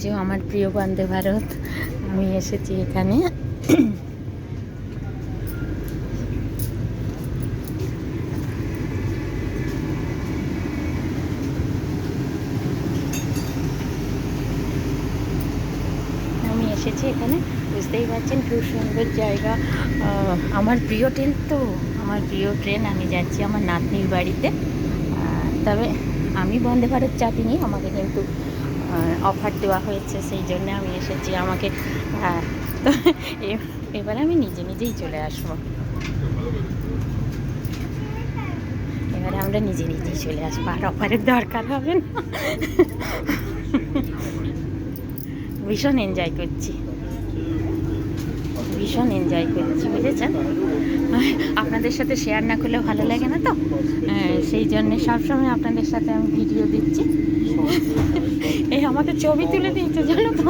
যে আমার প্রিয় বন্দে ভারত। আমি এসেছি এখানে। আমি এসেছি এখানে। বুঝতেই পারছেন খুব সুন্দর জায়গা। আমার প্রিয় ট্রেন তো, আমার প্রিয় ট্রেন। আমি যাচ্ছি আমার নাতনির বাড়িতে। তবে আমি বন্দে ভারত চাপিনি আমাকে কিন্তু অফার দেওয়া হয়েছে সেই জন্য আমি এসেছি। আমাকে আহ, তো এবারে আমি নিজে নিজেই চলে আসব। এবারে আমরা নিজে নিজেই চলে আসব আর অফারের দরকার হবে না। ভীষণ এনজয় করছি। ভীষণ এনজয় করছি বুঝেছেন? আপনাদের সাথে শেয়ার না করলে ভালো লাগে না তো? হ্যাঁ, সেই জন্য সবসময় আপনাদের সাথে আমি ভিডিও দিচ্ছি। আমাকে ছবি তুলে দিয়েছে জানো তো?